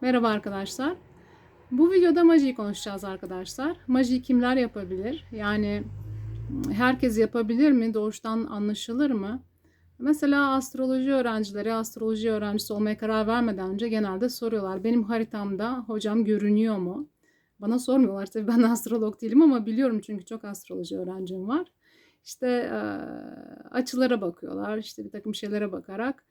Merhaba arkadaşlar. Bu videoda majiyi konuşacağız arkadaşlar. Majiyi kimler yapabilir? Yani herkes yapabilir mi? Doğuştan anlaşılır mı? Mesela astroloji öğrencileri astroloji öğrencisi olmaya karar vermeden önce genelde soruyorlar. Benim haritamda hocam görünüyor mu? Bana sormuyorlar tabii ben astrolog değilim ama biliyorum çünkü çok astroloji öğrencim var. İşte açılara bakıyorlar, işte bir takım şeylere bakarak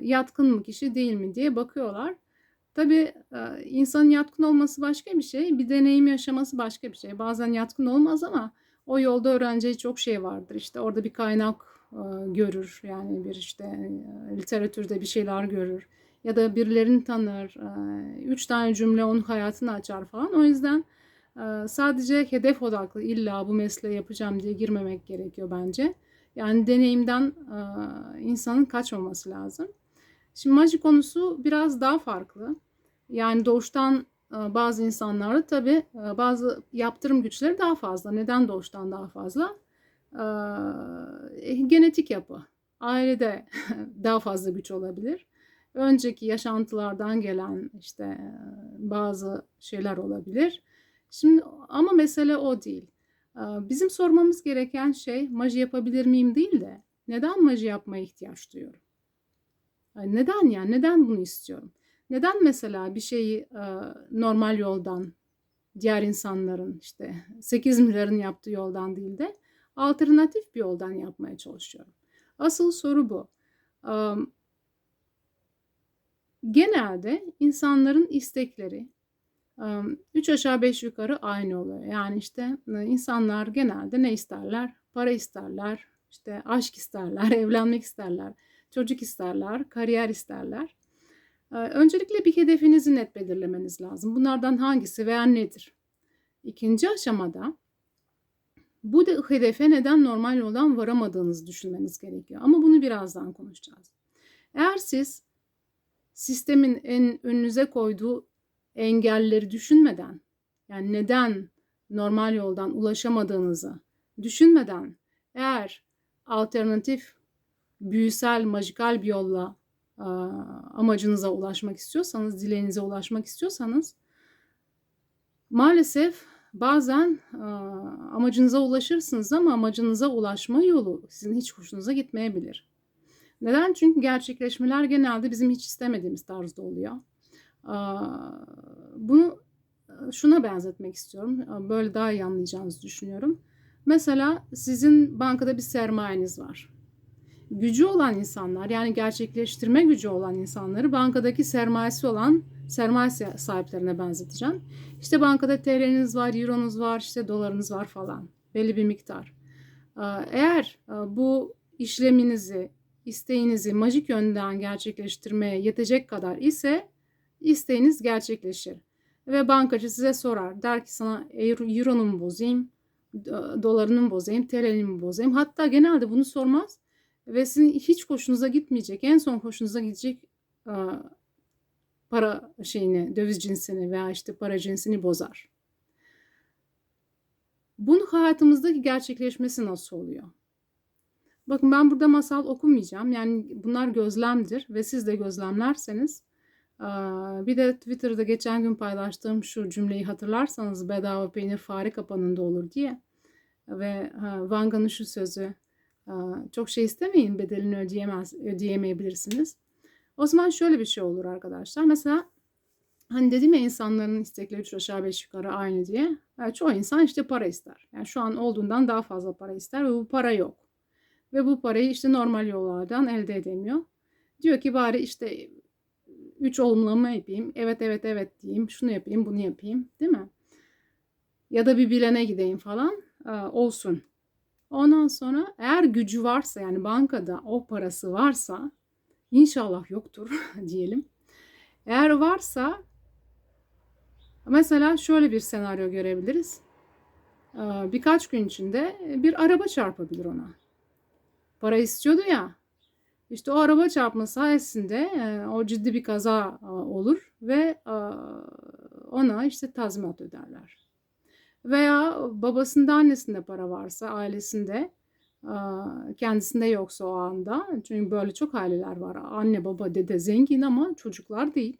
yatkın mı kişi değil mi diye bakıyorlar. Tabii e, insanın yatkın olması başka bir şey, bir deneyim yaşaması başka bir şey. Bazen yatkın olmaz ama o yolda öğreneceği çok şey vardır. İşte orada bir kaynak e, görür, yani bir işte e, literatürde bir şeyler görür ya da birilerini tanır. Üç tane cümle onun hayatını açar falan. O yüzden sadece hedef odaklı illa bu mesleği yapacağım diye girmemek gerekiyor bence. Yani deneyimden insanın kaçmaması lazım. Şimdi maji konusu biraz daha farklı. Yani doğuştan bazı insanlarda tabii bazı yaptırım güçleri daha fazla. Neden doğuştan daha fazla? Genetik yapı. Ailede daha fazla güç olabilir. Önceki yaşantılardan gelen işte bazı şeyler olabilir. Şimdi ama mesele o değil. Bizim sormamız gereken şey maji yapabilir miyim değil de neden maji yapmaya ihtiyaç duyuyorum? Neden yani? Neden bunu istiyorum? Neden mesela bir şeyi normal yoldan, diğer insanların işte 8 milyarın yaptığı yoldan değil de alternatif bir yoldan yapmaya çalışıyorum? Asıl soru bu. Genelde insanların istekleri üç aşağı beş yukarı aynı oluyor. Yani işte insanlar genelde ne isterler? Para isterler, işte aşk isterler, evlenmek isterler, çocuk isterler, kariyer isterler. Öncelikle bir hedefinizi net belirlemeniz lazım. Bunlardan hangisi veya nedir? İkinci aşamada bu de hedefe neden normal yoldan varamadığınızı düşünmeniz gerekiyor. Ama bunu birazdan konuşacağız. Eğer siz sistemin en önünüze koyduğu engelleri düşünmeden yani neden normal yoldan ulaşamadığınızı düşünmeden eğer alternatif büyüsel majikal bir yolla amacınıza ulaşmak istiyorsanız, dileğinize ulaşmak istiyorsanız maalesef bazen amacınıza ulaşırsınız ama amacınıza ulaşma yolu sizin hiç hoşunuza gitmeyebilir. Neden? Çünkü gerçekleşmeler genelde bizim hiç istemediğimiz tarzda oluyor. Bunu şuna benzetmek istiyorum. Böyle daha iyi anlayacağınızı düşünüyorum. Mesela sizin bankada bir sermayeniz var. Gücü olan insanlar yani gerçekleştirme gücü olan insanları bankadaki sermayesi olan sermaye sahiplerine benzeteceğim. İşte bankada TL'niz var, Euro'nuz var, işte dolarınız var falan. Belli bir miktar. Eğer bu işleminizi, isteğinizi majik yönden gerçekleştirmeye yetecek kadar ise isteğiniz gerçekleşir. Ve bankacı size sorar. Der ki sana euro'nu mu bozayım, dolarını mı bozayım, TL'ni mi bozayım? Hatta genelde bunu sormaz. Ve sizin hiç hoşunuza gitmeyecek, en son hoşunuza gidecek para şeyini, döviz cinsini veya işte para cinsini bozar. Bunun hayatımızdaki gerçekleşmesi nasıl oluyor? Bakın ben burada masal okumayacağım. Yani bunlar gözlemdir ve siz de gözlemlerseniz bir de Twitter'da geçen gün paylaştığım şu cümleyi hatırlarsanız bedava peynir fare kapanında olur diye. Ve Vanga'nın şu sözü çok şey istemeyin bedelini ödeyemez, ödeyemeyebilirsiniz. O zaman şöyle bir şey olur arkadaşlar. Mesela hani dedim ya insanların istekleri üç aşağı beş yukarı aynı diye. Yani çoğu insan işte para ister. Yani şu an olduğundan daha fazla para ister ve bu para yok. Ve bu parayı işte normal yollardan elde edemiyor. Diyor ki bari işte üç olumlama yapayım. Evet evet evet diyeyim. Şunu yapayım bunu yapayım. Değil mi? Ya da bir bilene gideyim falan. olsun. Ondan sonra eğer gücü varsa yani bankada o parası varsa inşallah yoktur diyelim. Eğer varsa mesela şöyle bir senaryo görebiliriz. Birkaç gün içinde bir araba çarpabilir ona. Para istiyordu ya işte o araba çarpma sayesinde e, o ciddi bir kaza e, olur ve e, ona işte tazminat öderler. Veya babasında annesinde para varsa ailesinde kendisinde yoksa o anda çünkü böyle çok aileler var anne baba dede zengin ama çocuklar değil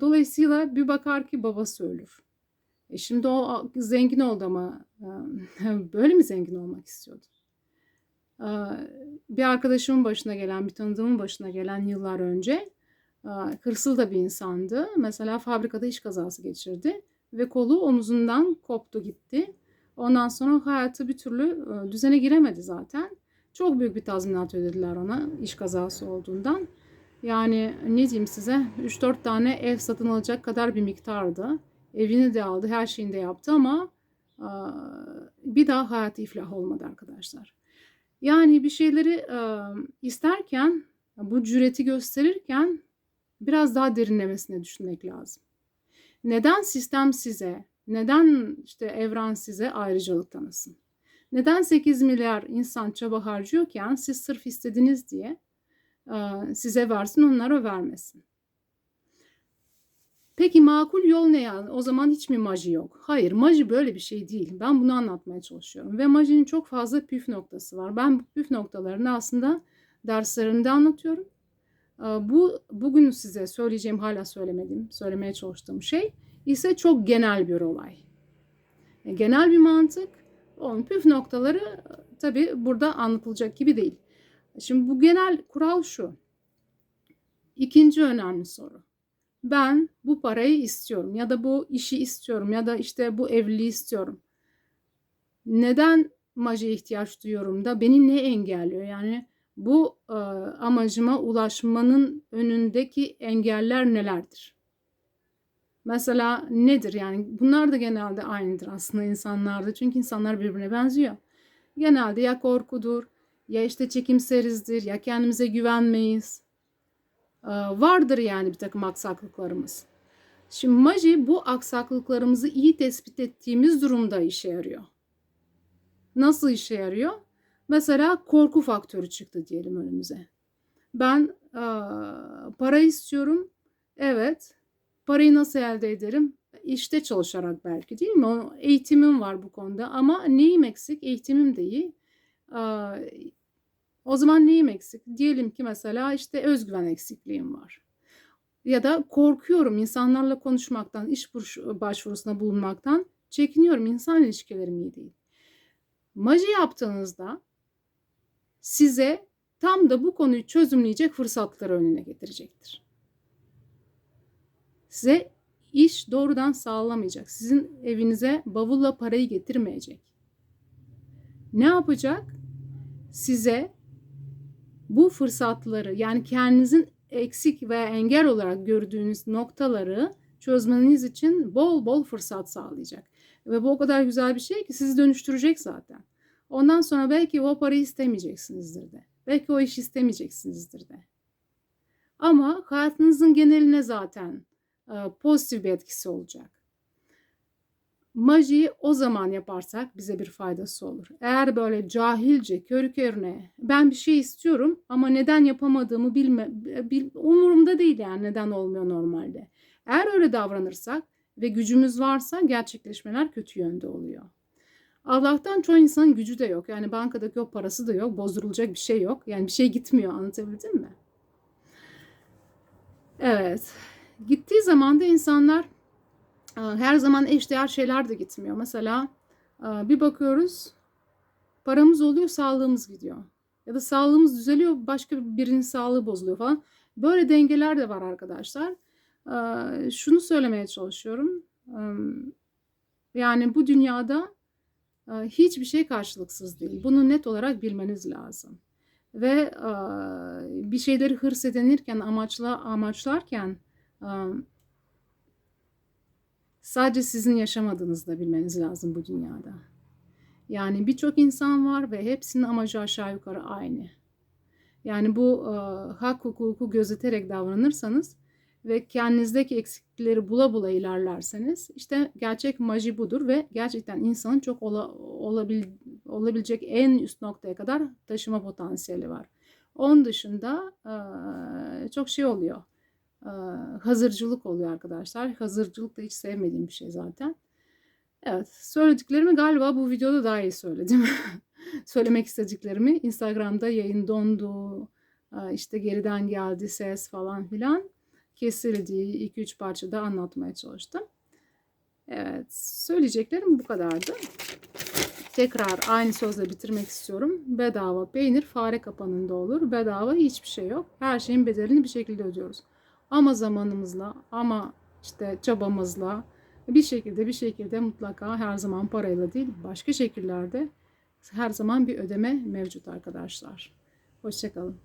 Dolayısıyla bir bakar ki babası ölür. E şimdi o zengin oldu ama e, böyle mi zengin olmak istiyordu? Bir arkadaşımın başına gelen, bir tanıdığımın başına gelen yıllar önce hırsız da bir insandı. Mesela fabrikada iş kazası geçirdi ve kolu omuzundan koptu gitti. Ondan sonra hayatı bir türlü düzene giremedi zaten. Çok büyük bir tazminat ödediler ona iş kazası olduğundan. Yani ne diyeyim size 3-4 tane ev satın alacak kadar bir miktardı. Evini de aldı, her şeyini de yaptı ama bir daha hayatı iflah olmadı arkadaşlar. Yani bir şeyleri isterken, bu cüreti gösterirken biraz daha derinlemesine düşünmek lazım. Neden sistem size, neden işte evren size ayrıcalık tanısın? Neden 8 milyar insan çaba harcıyorken siz sırf istediniz diye size versin onlara vermesin? Peki makul yol ne yani? O zaman hiç mi maji yok? Hayır, maji böyle bir şey değil. Ben bunu anlatmaya çalışıyorum. Ve majinin çok fazla püf noktası var. Ben bu püf noktalarını aslında derslerimde anlatıyorum. Bu bugün size söyleyeceğim hala söylemedim, söylemeye çalıştığım şey ise çok genel bir olay. E, genel bir mantık. Onun püf noktaları tabi burada anlatılacak gibi değil. Şimdi bu genel kural şu. İkinci önemli soru ben bu parayı istiyorum ya da bu işi istiyorum ya da işte bu evliliği istiyorum. Neden maja ihtiyaç duyuyorum da beni ne engelliyor? Yani bu e, amacıma ulaşmanın önündeki engeller nelerdir? Mesela nedir? Yani bunlar da genelde aynıdır aslında insanlarda. Çünkü insanlar birbirine benziyor. Genelde ya korkudur, ya işte çekimserizdir, ya kendimize güvenmeyiz, ee, vardır yani bir takım aksaklıklarımız. Şimdi maji bu aksaklıklarımızı iyi tespit ettiğimiz durumda işe yarıyor. Nasıl işe yarıyor? Mesela korku faktörü çıktı diyelim önümüze. Ben e, para istiyorum. Evet. Parayı nasıl elde ederim? İşte çalışarak belki değil mi? Eğitimim var bu konuda ama neyim eksik? Eğitimim de iyi. E, o zaman neyim eksik? Diyelim ki mesela işte özgüven eksikliğim var. Ya da korkuyorum insanlarla konuşmaktan, iş başvurusuna bulunmaktan çekiniyorum. İnsan ilişkilerim iyi değil. Maji yaptığınızda size tam da bu konuyu çözümleyecek fırsatları önüne getirecektir. Size iş doğrudan sağlamayacak. Sizin evinize bavulla parayı getirmeyecek. Ne yapacak? Size bu fırsatları yani kendinizin eksik ve engel olarak gördüğünüz noktaları çözmeniz için bol bol fırsat sağlayacak. Ve bu o kadar güzel bir şey ki sizi dönüştürecek zaten. Ondan sonra belki o parayı istemeyeceksinizdir de. Belki o iş istemeyeceksinizdir de. Ama hayatınızın geneline zaten e, pozitif bir etkisi olacak. Majiyi o zaman yaparsak bize bir faydası olur. Eğer böyle cahilce, körü körüne ben bir şey istiyorum ama neden yapamadığımı bilme, bil, umurumda değil yani neden olmuyor normalde. Eğer öyle davranırsak ve gücümüz varsa gerçekleşmeler kötü yönde oluyor. Allah'tan çoğu insanın gücü de yok. Yani bankadaki o parası da yok. Bozdurulacak bir şey yok. Yani bir şey gitmiyor anlatabildim mi? Evet. Gittiği zaman da insanlar her zaman eşdeğer şeyler de gitmiyor. Mesela bir bakıyoruz paramız oluyor sağlığımız gidiyor. Ya da sağlığımız düzeliyor başka birinin sağlığı bozuluyor falan. Böyle dengeler de var arkadaşlar. Şunu söylemeye çalışıyorum. Yani bu dünyada hiçbir şey karşılıksız değil. Bunu net olarak bilmeniz lazım. Ve bir şeyleri hırs edinirken, amaçla, amaçlarken Sadece sizin yaşamadığınızı da bilmeniz lazım bu dünyada. Yani birçok insan var ve hepsinin amacı aşağı yukarı aynı. Yani bu e, hak hukuku gözeterek davranırsanız ve kendinizdeki eksiklikleri bula bula ilerlerseniz işte gerçek maji budur ve gerçekten insanın çok ola, olabil, olabilecek en üst noktaya kadar taşıma potansiyeli var. Onun dışında çok şey oluyor hazırcılık oluyor arkadaşlar. Hazırcılık da hiç sevmediğim bir şey zaten. Evet söylediklerimi galiba bu videoda daha iyi söyledim. Söylemek istediklerimi Instagram'da yayın dondu, işte geriden geldi ses falan filan. Kesildiği 2-3 parçada anlatmaya çalıştım. Evet, söyleyeceklerim bu kadardı. Tekrar aynı sözle bitirmek istiyorum. Bedava peynir fare kapanında olur. Bedava hiçbir şey yok. Her şeyin bedelini bir şekilde ödüyoruz. Ama zamanımızla, ama işte çabamızla bir şekilde bir şekilde mutlaka her zaman parayla değil başka şekillerde her zaman bir ödeme mevcut arkadaşlar. Hoşçakalın.